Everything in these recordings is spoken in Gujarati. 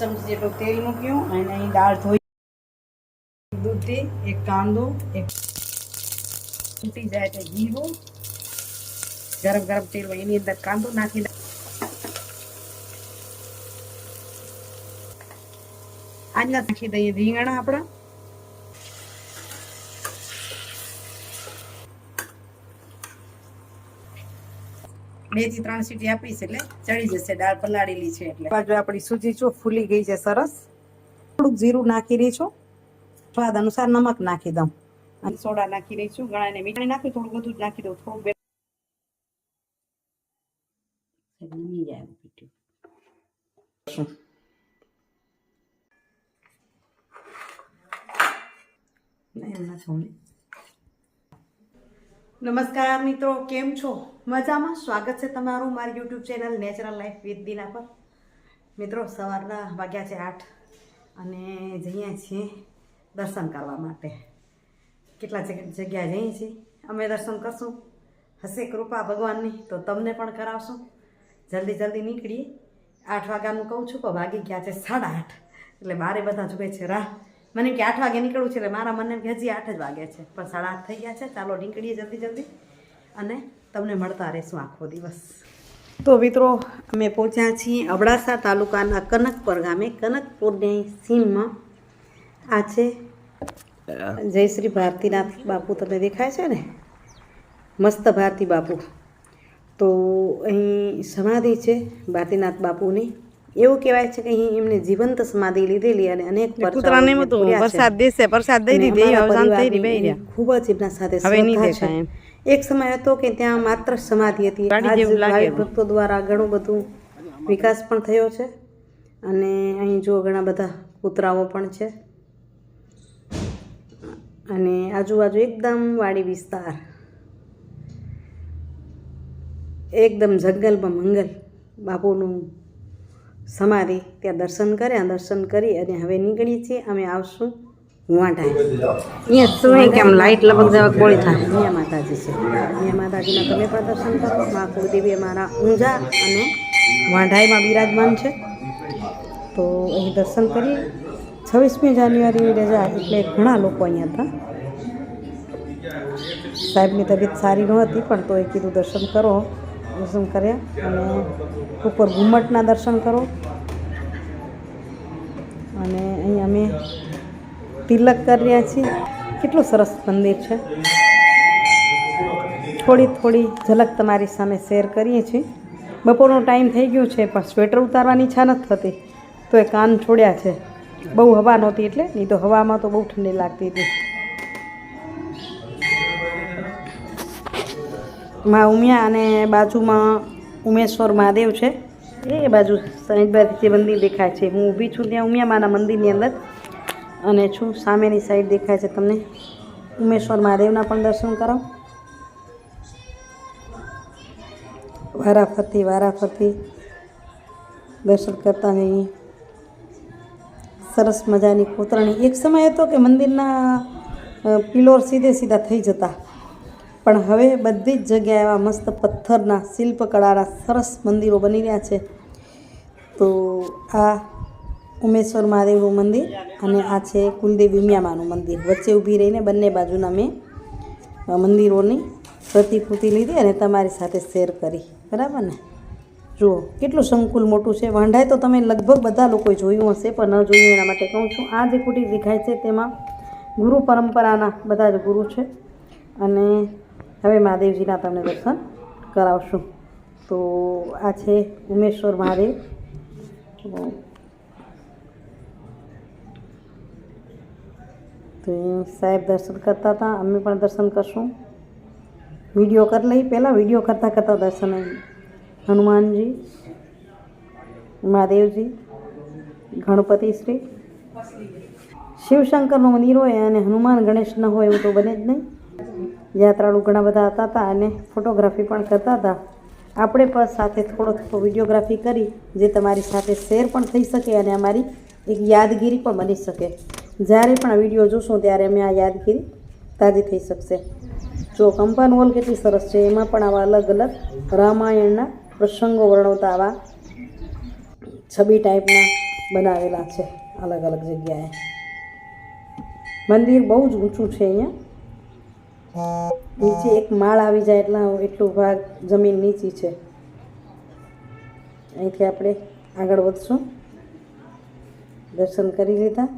ચમચી જેટલું તેલ મૂક્યું અને અહીં દાળ ધોઈ દૂધથી એક કાંદો, એક ફૂટી જાય તો જીરું, ગરમ ગરમ તેલ એની અંદર કાંદો નાખી આજના નાખી દઈએ રીંગણા આપણા. બેથી ત્રણ સીટી આપીશ એટલે ચડી જશે દાળ પલાળેલી છે એટલે. બાજુ આપણી સૂજી જો ફૂલી ગઈ છે સરસ. થોડુંક જીરું નાખી રહી છું. સ્વાદ અનુસાર નમક નાખી દઉં. અને સોડા નાખી રહી છું ને મીઠાઈ નાખી થોડું બધું જ નાખી દઉં થોડું બે નમી જાય પીઠું. એમ. નમસ્કાર મિત્રો, કેમ છો? મજામાં? સ્વાગત છે તમારું મારી YouTube channel natural life with Dina પર. મિત્રો, સવારના વાગ્યા છે આઠ અને જઈએ છીએ દર્શન કરવા માટે. કેટલા જગ્યા જઈએ છીએ? અમે દર્શન કરશું. હશે કૃપા ભગવાનની, તો તમને પણ કરાવશું. જલ્દી જલ્દી નીકળીએ. આઠ વાગ્યાનું કહું છું, પણ વાગી ગયા છે સાડા આઠ. એટલે બારે બધા જુએ છે રાહ મને કે આઠ વાગે નીકળવું છે એટલે મારા મને કે હજી આઠ જ વાગે છે. પણ સાડા આઠ થઈ ગયા છે. ચાલો નીકળીએ જલ્દી જલ્દી. અને તમને મળતા રહેશું આખો દિવસ. તો મિત્રો, અમે પહોંચ્યા છીએ અબડાસા તાલુકાના કનકપર ગામે. કનકપુરની સીમમાં આ છે. જય શ્રી ભારતીનાથ બાપુ તમને દેખાય છે ને? મસ્ત ભારતી બાપુ. તો અહીં સમાધિ છે ભારતીનાથ બાપુની. એવું કહેવાય છે કે અહીં એમને જીવંત સમાધિ લીધેલી અને અનેક કૂતરાને વરસાદ દેશે પ્રસાદ દઈ દીધી અવસાન થઈ રહી, બેહી ખૂબ જ એમના સાથે હવે નહીં દેખાય એક સમય હતો કે ત્યાં માત્ર સમાધિ હતી. આજ. ભક્તો દ્વારા ઘણું બધું વિકાસ પણ થયો છે. અને અહીં જો ઘણા બધા કૂતરાઓ પણ છે. અને આજુબાજુ એકદમ વાડી વિસ્તાર. એકદમ જંગલમાં મંગલ બાપુનું સમાધિ ત્યાં દર્શન કર્યા દર્શન કરી અને હવે નીકળીએ છીએ અમે આવશું વાંટા અહીંયા શું કેમ લાઈટ લબક જવા ગોળી થાય. અહીંયા માતાજી છે. અહીંયા માતાજીના તમે પણ દર્શન કરો. મા કુળદેવી અમારા ઊંઝા અને વાંઢાઈમાં બિરાજમાન છે. તો અહીં દર્શન કરી છવ્વીસમી જાન્યુઆરીની રજા એટલે ઘણા લોકો અહીંયા હતા. સાહેબની તબિયત સારી નહોતી પણ તો એ કીધું દર્શન કરો. દર્શન કર્યા અને ઉપર ઘુમ્મટના દર્શન કરો. અને અહીં અમે તિલક કરી રહ્યા છીએ. કેટલું સરસ મંદિર છે. થોડી થોડી ઝલક તમારી સામે શેર કરીએ છીએ. બપોરનો ટાઈમ થઈ ગયો છે, પણ સ્વેટર ઉતારવાની ઈચ્છા નથી થતી. તો એ કાન છોડ્યા છે. બહુ હવા નહોતી એટલે, નહીં તો હવામાં તો બહુ ઠંડી લાગતી હતી. માં ઉમિયા અને બાજુમાં ઉમેશ્વર મહાદેવ છે. એ બાજુ જે મંદિર દેખાય છે. હું ઊભી છું ત્યાં ઉમિયા માના મંદિરની અંદર અને છું. સામેની સાઈડ દેખાય છે તમને. ઉમેશ્વર મહાદેવના પણ દર્શન કરો. વારાફરતી વારાફરતી. દર્શન કરતા જઈએ સરસ મજાની કોતરણી. એક સમય હતો કે મંદિરના પિલોર સીધે સીધા થઈ જતા. પણ હવે બધી જ જગ્યાએ એવા મસ્ત પથ્થરના શિલ્પકળાના સરસ મંદિરો બની રહ્યા છે. તો આ ઉમેશ્વર મહાદેવનું મંદિર અને આ છે કુલદેવી ઉમિયામાનું મંદિર. વચ્ચે ઊભી રહીને બંને બાજુના મેં મંદિરોની પ્રતિકૃતિ લીધી અને તમારી સાથે શેર કરી. બરાબર ને? જુઓ, કેટલું સંકુલ મોટું છે. વાંઢાય તો તમે લગભગ બધા લોકોએ જોયું હશે, પણ ન જોયું એના માટે કહું છું. આ જે કુટી દેખાય છે તેમાં ગુરુ પરંપરાના બધા જ ગુરુ છે. અને હવે મહાદેવજીના તમને દર્શન કરાવશું. તો આ છે ઉમેશ્વર મહાદેવ. તો સાહેબ દર્શન કરતા હતા, અમે પણ દર્શન કરશું. વીડિયો કરી લઈ, પહેલાં વીડિયો કરતાં કરતાં દર્શન હનુમાનજી, મહાદેવજી, ગણપતિ શ્રી. શિવશંકરનું મંદિર હોય અને હનુમાન ગણેશ ન હોય એવું તો બને જ નહીં. યાત્રાળુ ઘણા બધા હતા હતા અને ફોટોગ્રાફી પણ કરતા હતા આપણે પણ સાથે થોડો થોડો વિડીયોગ્રાફી કરી, જે તમારી સાથે શેર પણ થઈ શકે અને અમારી એક યાદગીરી પણ બની શકે. જ્યારે પણ આ વીડિયો જોશું ત્યારે અમે આ યાદગીરી તાજી થઈ શકશે. જો કંપાન વોલ કેટલી સરસ છે, એમાં પણ આવા અલગ અલગ રામાયણના પ્રસંગો વર્ણવતા આવા છબી ટાઈપના બનાવેલા છે, અલગ અલગ જગ્યાએ. મંદિર બહુ જ ઊંચું છે અહીંયા. નીચે એક માળ આવી જાય એટલા એટલું ભાગ જમીન નીચી છે. અહીંથી આપણે આગળ વધશું. દર્શન કરી લીધા.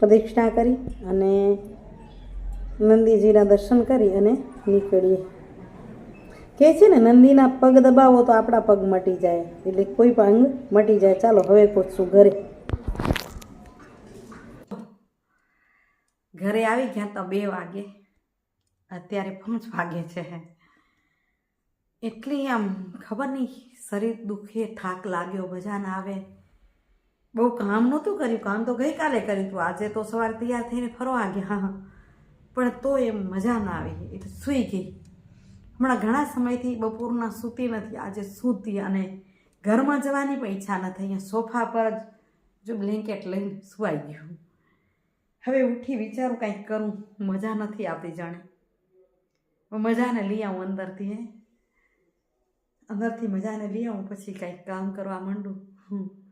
પ્રદક્ષિણા કરી અને નંદીજીના દર્શન કરી અને નીકળીએ. કહે છે ને, નંદીના પગ દબાવો તો આપણા પગ મટી જાય. એટલે કોઈ પણ અંગ મટી જાય. ચાલો, હવે પહોંચશું ઘરે. ઘરે આવી ગયા તો બે વાગે. અત્યારે પાંચ વાગે છે. એટલી આમ ખબર નહીં, શરીર દુખે, થાક લાગ્યો મજા ના આવે. બહુ કામ નહોતું કર્યું. કામ તો ગઈકાલે કર્યું હતું. આજે તો સવારે તૈયાર થઈને ફરવા ગયા હા પણ તો એમ મજા ના આવી. એટલે સૂઈ ગઈ. હમણાં ઘણા સમયથી બપોરના સૂતી નથી. આજે સૂતી અને ઘરમાં જવાની પણ ઈચ્છા ન થઈ સોફા પર જ જો બ્લેન્કેટ લઈને સુવાઈ ગયું. હવે ઉઠી વિચારું કાંઈક કરું. મજા નથી આવતી જાણે. મજાને લઈ આવું અંદરથી, હે. અંદરથી મજાને લઈ આવું, પછી કાંઈક કામ કરવા માંડું. હું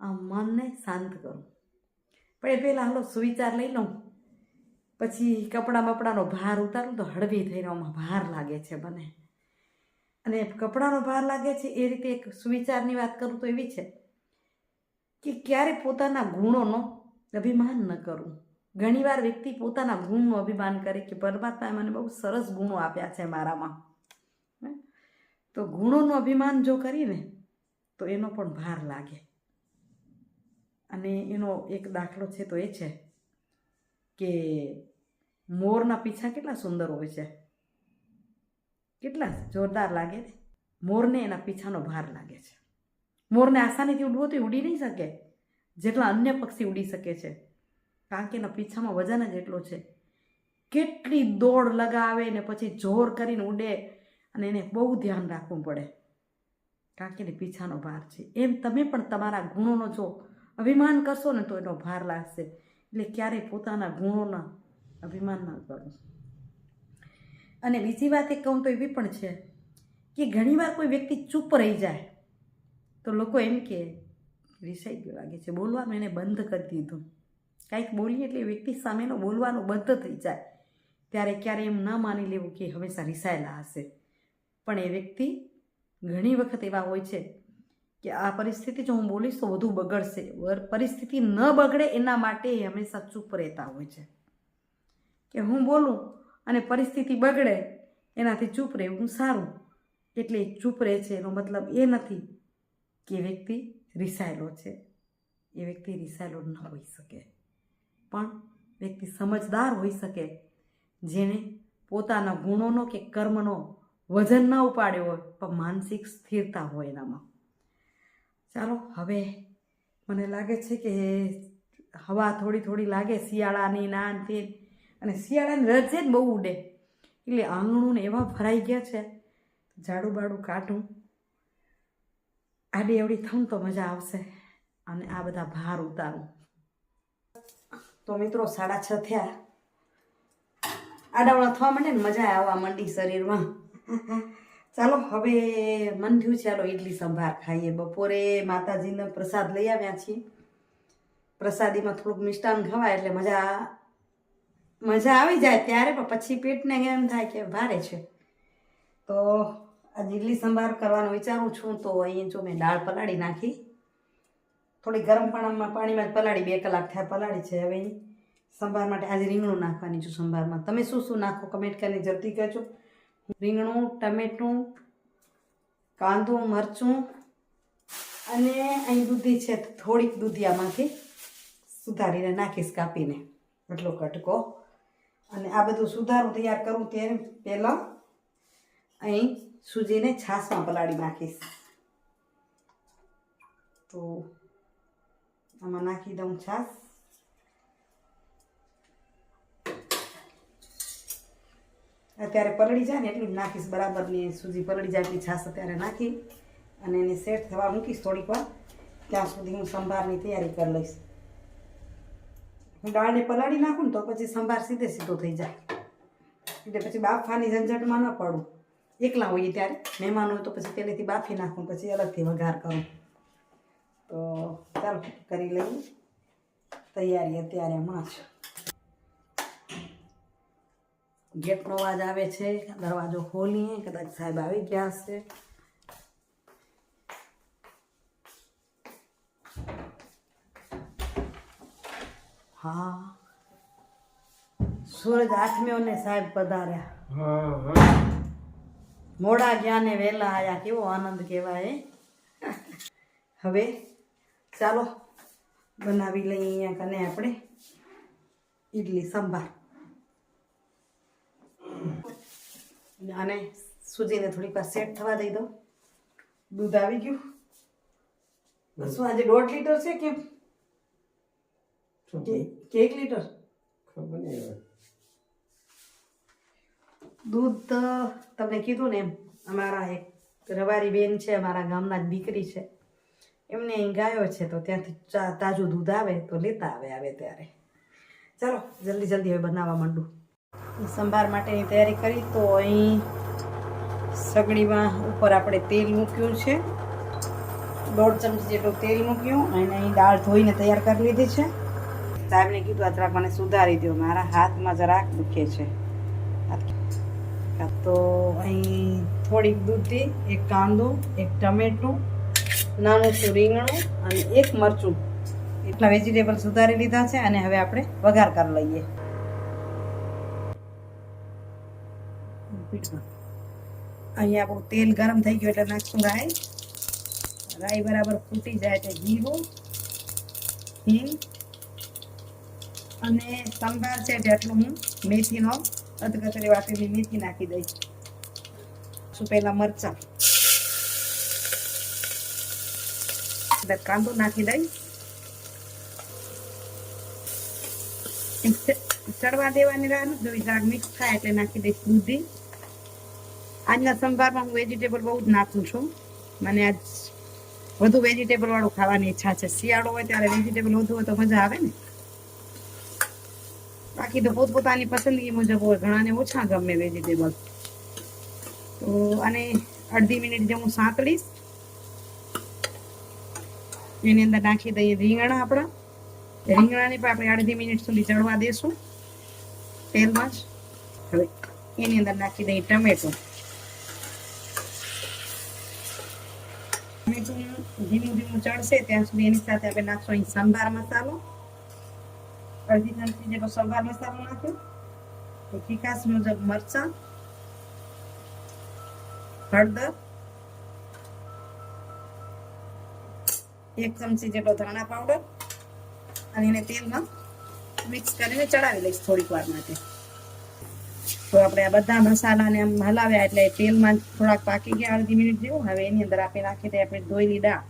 આમ મનને શાંત કરું. પણ એ પહેલાં હાલો સુવિચાર લઈ લઉં. પછી કપડાં બપડાનો ભાર ઉતારું તો હળવી થઈને આમાં ભાર લાગે છે મને. અને કપડાનો ભાર લાગે છે એ રીતે એક સુવિચારની વાત કરું તો એવી છે કે ક્યારે પોતાના ગુણોનો અભિમાન ન કરવું ઘણીવાર વ્યક્તિ પોતાના ગુણનું અભિમાન કરે કે પરમાત્માએ મને બહુ સરસ ગુણો આપ્યા છે મારામાં? તો ગુણોનું અભિમાન જો કરીને તો એનો પણ ભાર લાગે. અને એનો એક દાખલો છે તો એ છે કે મોરના પીછા કેટલા સુંદર હોય છે. કેટલા જોરદાર લાગે. મોરને એના પીછાનો ભાર લાગે છે. મોરને આસાનીથી ઉડવો તો ઉડી નહીં શકે. જેટલા અન્ય પક્ષી ઉડી શકે છે. કારણ કે એના પીછામાં વજન જ એટલો છે. કેટલી દોડ લગાવે ને પછી જોર કરીને ઉડે અને એને બહુ ધ્યાન રાખવું પડે. કારણ કે એને પીછાનો ભાર છે. એમ તમે પણ તમારા ગુણોનો જો અભિમાન કરશો ને તો એનો ભાર લાગશે. એટલે ક્યારેય પોતાના ગુણોના અભિમાન ન કરો. અને બીજી વાત એક કહું તો એવી પણ છે કે ઘણીવાર કોઈ વ્યક્તિ ચૂપ રહી જાય. તો લોકો એમ કે રિસાઈ ગયો લાગે છે. બોલવાનું એને બંધ કરી દીધું. કાંઈક બોલીએ એટલે વ્યક્તિ સામેનો બોલવાનું બંધ થઈ જાય. ત્યારે ક્યારે એમ ન માની લેવું કે હંમેશા રિસાયેલા હશે. પણ એ વ્યક્તિ ઘણી વખત એવા હોય છે કે આ પરિસ્થિતિ જો હું બોલીશ તો વધુ બગડશે. પરિસ્થિતિ ન બગડે એના માટે એ હંમેશા ચૂપ રહેતા હોય છે. કે હું બોલું અને પરિસ્થિતિ બગડે એનાથી ચૂપ રહેવું સારું. એટલે ચૂપ રહે છે. એનો મતલબ એ નથી કે વ્યક્તિ રિસાયેલો છે. એ વ્યક્તિ રિસાયેલો ન હોઈ શકે. પણ વ્યક્તિ સમજદાર હોઈ શકે જેણે પોતાના ગુણોનો કે કર્મનો વજન ન ઉપાડ્યો હોય, પણ માનસિક સ્થિરતા હોય એનામાં. ચાલો, હવે મને લાગે છે કે હવા થોડી થોડી લાગે, શિયાળાની નાન તે અને શિયાળાની રજે જ બહુ ઉડે. એટલે આંગણું ને એવા ભરાઈ ગયા છે. ઝાડુ બાડું કાઢું. આડી એવડી થઉં તો મજા આવશે. અને આ બધા ભાર ઉતારું. તો મિત્રો સાડા છ થયા. આડાવડા થવા માંડે ને મજા આવવા માંડી શરીરમાં. ચાલો, હવે મન થયું ચાલો ઇડલી સંભાર ખાઈએ. બપોરે માતાજીનો પ્રસાદ લઈ આવ્યા છીએ. પ્રસાદીમાં થોડુંક મિષ્ટાન ખવાય એટલે મજા મજા આવી જાય ત્યારે, પણ પછી પેટને એમ થાય કે ભારે છે. તો આજે ઇડલી સંભાર કરવાનું વિચારું છું, તો અહીં જો મેં દાળ પલાળી નાખી. થોડી ગરમ પાણીમાં પાણીમાં જ પલાળી, બે કલાક થયા પલાળી છે. હવે સંભાર માટે આજે રીંગણું નાખવાની છું સંભારમાં. તમે શું શું નાખો કમેન્ટ કરીને જલ્દી કહેજો. રીંગણું, ટમેટું, કાંદું, મરચું અને અહીં દૂધી છે થોડીક દૂધી આમાંથી સુધારીને નાખીશ કાપીને. એટલો કટકો. અને આ બધું સુધારું, તૈયાર કરું ત્યારે પહેલાં અહીં સૂજીને છાશમાં પલાળી નાખીશ. તો આમાં નાખી દઉં છાશ. અત્યારે પલળી જાય ને એટલું જ નાખીશ બરાબરની સૂજી પલળી જાય એટલી છાશ અત્યારે નાખી અને એને સેટ થવા મૂકીશ થોડીક વાર. ત્યાં સુધી હું સંભારની તૈયારી કરી લઈશ. હું દાળને પલાળી નાખું ને તો પછી સંભાર સીધે સીધો થઈ જાય. એટલે પછી બાફાની ઝંઝટમાં ન પડું. એકલા હોઈએ ત્યારે. મહેમાન હોય તો પછી પહેલેથી બાફી નાખું પછી અલગથી વઘાર કરું. તો ચાલો, કરી લઈએ. તૈયારી અત્યારે માছ ગેટનો અવાજ આવે છે, દરવાજો ખોલીએ, કદાચ સાહેબ આવી ગયા હશે. હા. સૂરજ આઠમ્યો ને સાહેબ પધાર્યા. મોડા ગયા ને વહેલા આયા કેવો આનંદ કહેવાય. હવે ચાલો બનાવી લઈએ અહીંયા કને આપણે ઈડલી સંભાર. અને સૂજીને થોડીક વાર સેટ થવા દઈ દો દૂધ આવી ગયું. શું આજે દોઢ લીટર છે કેમ? કે એક લીટર? દૂધ તો તમને કીધું ને એમ, અમારા એક રવારી બેન છે, અમારા ગામના જ દીકરી છે. એમને અહીં ગાયો છે તો ત્યાંથી તાજું દૂધ આવે તો લેતા આવે આવે ત્યારે. ચાલો, જલ્દી જલ્દી હવે બનાવવા માંડું. સંભાર માટેની તૈયારી કરી તો અહીં સગડીમાં ઉપર આપણે તેલ મૂક્યું છે. દોઢ ચમચી જેટલું તેલ મૂક્યું અને અહીં દાળ ધોઈને તૈયાર કરી લીધી છે. સાહેબને કીધું, આ જરાક મને સુધારી દો મારા હાથમાં જરાક દુખે છે. તો અહીં થોડીક દૂધી, એક કાંદો, એક ટમેટું, નાનું શું રીંગણું અને એક મરચું. એટલા વેજીટેબલ સુધારી લીધા છે અને હવે આપણે વઘાર કરી લઈએ. અહીંયા આપણું તેલ ગરમ થઈ ગયું એટલે નાખશું રાઈ. રાઈ બરાબર ફૂટી જાય એટલે જીરું, હિંગ અને સંભાર છે એટલે આટલું હું મેથીનો અધકચરી વાટેલી મેથી નાખી દઈશ. શું પહેલા મરચાં? કાંદો નાખી દઈ ચડવા દેવાની રાહ નથી જોવી જરાક મિક્સ થાય એટલે નાખી દઈશ દૂધી. આજના સંભારમાં હું વેજીટેબલ બહુ જ નાખું છું. મને આજ વધુ વેજીટેબલ વાળું ખાવાની ઈચ્છા છે. શિયાળો હોય ત્યારે વેજીટેબલ વધુ હોય તો મજા આવે ને? બાકી તો પોતપોતાની પસંદગી મુજબ હોય, ઘણાને ઓછા ગમે વેજીટેબલ તો આને અડધી મિનિટ જે હું સાંતળીશ એની અંદર નાખી દઈએ રીંગણા આપણા. રીંગણાને પણ આપણે અડધી મિનિટ સુધી ચડવા દેશું તેલમાં જ. હવે એની અંદર નાખી દઈએ ટમેટું. ટમેટું ધીમું ધીમું ચડશે, ત્યાં સુધી એની સાથે આપણે નાખશું અહીં સંભાર મસાલો. અડધી ચમચી જેટલો સંભાર મસાલો નાખ્યો તો તીખાસ મુજબ મરચાં હળદર એક ચમચી જેટલો ધાણા પાવડર અને એને તેલમાં મિક્સ કરીને ચડાવી લઈશ થોડીક વાર માટે તો આપણે આ બધા મસાલાને આમ હલાવ્યા એટલે તેલમાં થોડાક પાકી ગયા અડધી મિનિટ જેવું હવે એની અંદર આપણે નાખી આપણે ધોઈ દાળ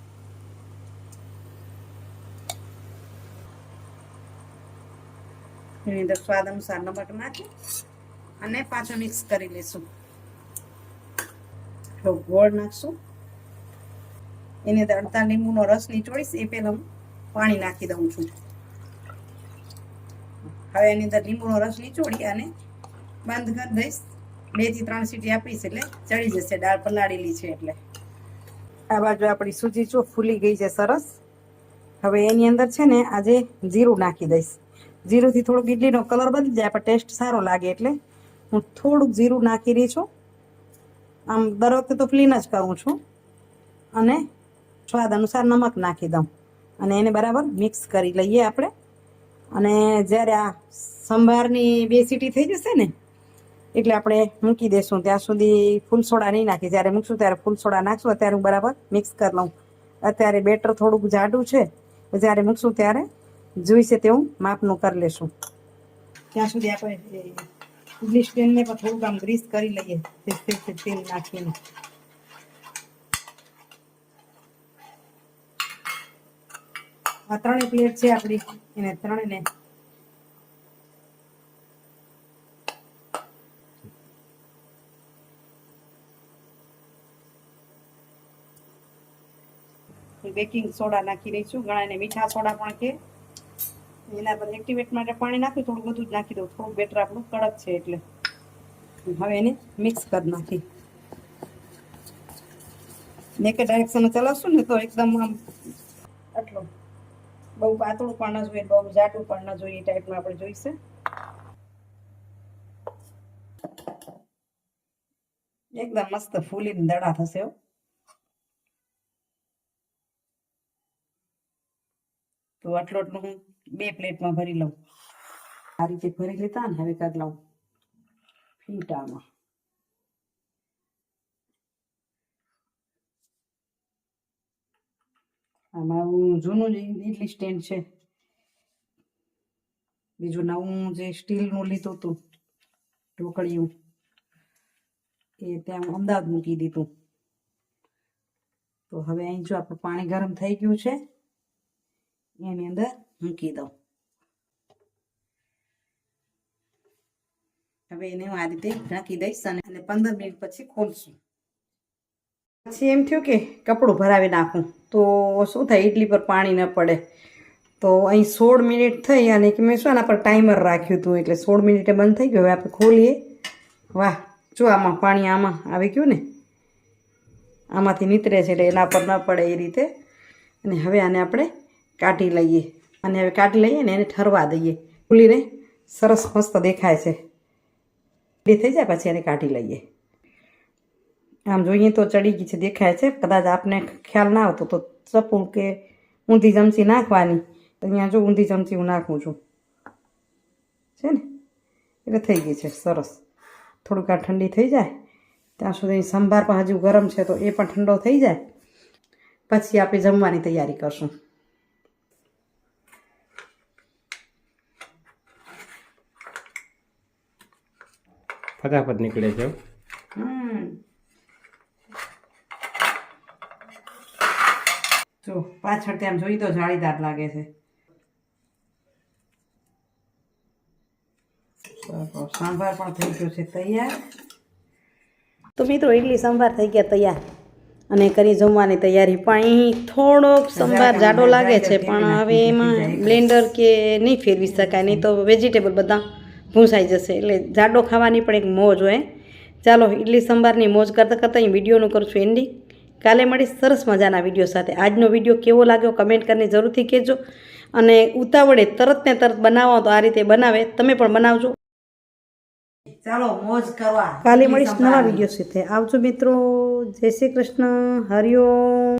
એની અંદર સ્વાદ અનુસાર નમક નાખી અને પાછું મિક્સ કરી લઈશું. તો ગોળ નાખશું. એની અંદર અડધા લીંબુનો રસ નીચોડીશ, એ પહેલાં હું પાણી નાખી દઉં છું. હવે એની અંદર લીંબુનો રસ નીચોડી અને બંધ કરી દઈશ. બેથી ત્રણ સીટી આપીશ એટલે ચડી જશે, દાળ પલાળેલી છે એટલે. આ બાજુ આપણી સૂજી ચો ફૂલી ગઈ છે સરસ. હવે એની અંદર છે ને આજે જીરું નાખી દઈશ. જીરુંથી થોડુંક ઇડલીનો કલર બદલી જાય, પણ ટેસ્ટ સારો લાગે એટલે હું થોડુંક જીરું નાખી રહી છું. આમ દર વખતે તો ક્લીન જ કરું છું અને સ્વાદ અનુસાર નમક નાખી દઉં. અને એને બરાબર મિક્સ કરી લઈએ આપણે. અને જ્યારે આ સંભારની બે સીટી થઈ જશે ને, એટલે આપણે મૂકી દેશું. ત્યાં સુધી ફૂલ સોડા નહીં નાખી જ્યારે મૂકશું ત્યારે ફૂલ સોડા નાખશું. અત્યારે હું બરાબર મિક્સ કરી લઉં. અત્યારે બેટર થોડુંક જાડું છે. જ્યારે મૂકશું ત્યારે જોઈશે તેવું, માપનું કરી લેશું. ત્યાં સુધી આપણે ઇંગ્લિશ સ્ટેન્ડને પણ થોડુંક આમ ગ્રીસ કરી લઈએ તેલ નાખીને. આ ત્રણેય પ્લેટ છે આપણી, એને ત્રણેયને બેકિંગ સોડા નાખી છું ઘણાને મીઠા સોડા પણ કે એના પર એક્ટિવેટ માટે પાણી નાખ્યું, થોડું બધું જ નાખી દઉં. થોડું બેટર આપણું કડક છે એટલે. હવે એને મિક્સ કરી નાખી. એક ડાયરેક્શન ચલાવશું ને તો એકદમ આમ આટલો. બહુ પાતળું પણ ન જોઈએ, બહુ જાડું પણ ના જોઈએ એ ટાઈપનું આપણે જોઈશે. એકદમ મસ્ત ફૂલીને દડા થશે હો. તો આટલો હું બે પ્લેટમાં ભરી લઉં. આ રીતે ભરી લીધા ને હવે કાઢ લઉં ફીટામાં. આમાં હું જૂનું જ ઇડલી સ્ટેન્ડ છે. બીજું નવું જે સ્ટીલનું લીધું હતું, ઢોકળિયું, એ ત્યાં અમદાવાદ મૂકી દીધું. તો હવે અહીં જો આપણું પાણી ગરમ થઈ ગયું છે એની અંદર મૂકી દઉં હવે એને હું આ રીતે ઢાંકી દઈશ અને પંદર મિનિટ પછી ખોલશું પછી એમ થયું કે કપડું ભરાવી નાખું. તો શું થાય? ઇડલી પર પાણી ન પડે. તો અહીં સોળ મિનિટ થઈ અને કે મેં શું આના પર ટાઈમર રાખ્યું હતું. એટલે સોળ મિનિટે બંધ થઈ ગયું. હવે આપણે ખોલીએ. વાહ, જો આમાં પાણી આમાં આવી ગયું ને. આમાંથી નીતરે છે એટલે એના પર ન પડે એ રીતે. અને હવે આને આપણે કાઢી લઈએ. અને હવે કાઢી લઈએ ને એને ઠરવા દઈએ. ખુલીને સરસ મસ્ત દેખાય છે. એ થઈ જાય પછી એને કાઢી લઈએ. આમ જોઈએ તો ચડી ગઈ છે, દેખાય છે. કદાચ આપને ખ્યાલ ના આવતો તો ચપ્પુ કે ઊંધી ચમચી નાખવાની. અહીંયા જો ઊંધી ચમચી હું નાખું છું. છે ને? એટલે થઈ ગઈ છે, સરસ. થોડુંક આ ઠંડી થઈ જાય. ત્યાં સુધી સંભાર પણ હજુ ગરમ છે તો એ પણ ઠંડો થઈ જાય. પછી આપણે જમવાની તૈયારી કરશું. ફટાફટ નીકળે છે. જો પાછળ ત્યાં જોઈ તો જાળીદાર લાગે છે. સાંભાર પણ થઈ ગયો છે તૈયાર. તો મિત્રો ઇડલી સંભાર થઈ ગયા તૈયાર. અને કરી જમવાની તૈયારી. પણ અહીં થોડોક સંભાર જાડો લાગે છે પણ હવે એમાં બ્લેન્ડર કે નહીં ફેરવી શકાય નહીં તો વેજીટેબલ બધા ભૂંસાઈ જશે. એટલે જાડો ખાવાની પણ એક મોજ હોય. ચાલો ઇડલી સંભારની મોજ કરતાં કરતાં અહીં વિડીયોનું કરું છું એન્ડિંગ કાલે મળીશ સરસ મજાના વીડિયો સાથે. આજનો વીડિયો કેવો લાગ્યો કમેન્ટ કરીને જરૂરથી કહેજો. અને ઉતાવળે તરત ને તરત બનાવો તો આ રીતે બનાવે. તમે પણ બનાવજો. ચાલો મોજ કરવા. કાલે મળીશ નવા વીડિયો સાથે. આવજો મિત્રો. જય શ્રી કૃષ્ણ. હરિઓમ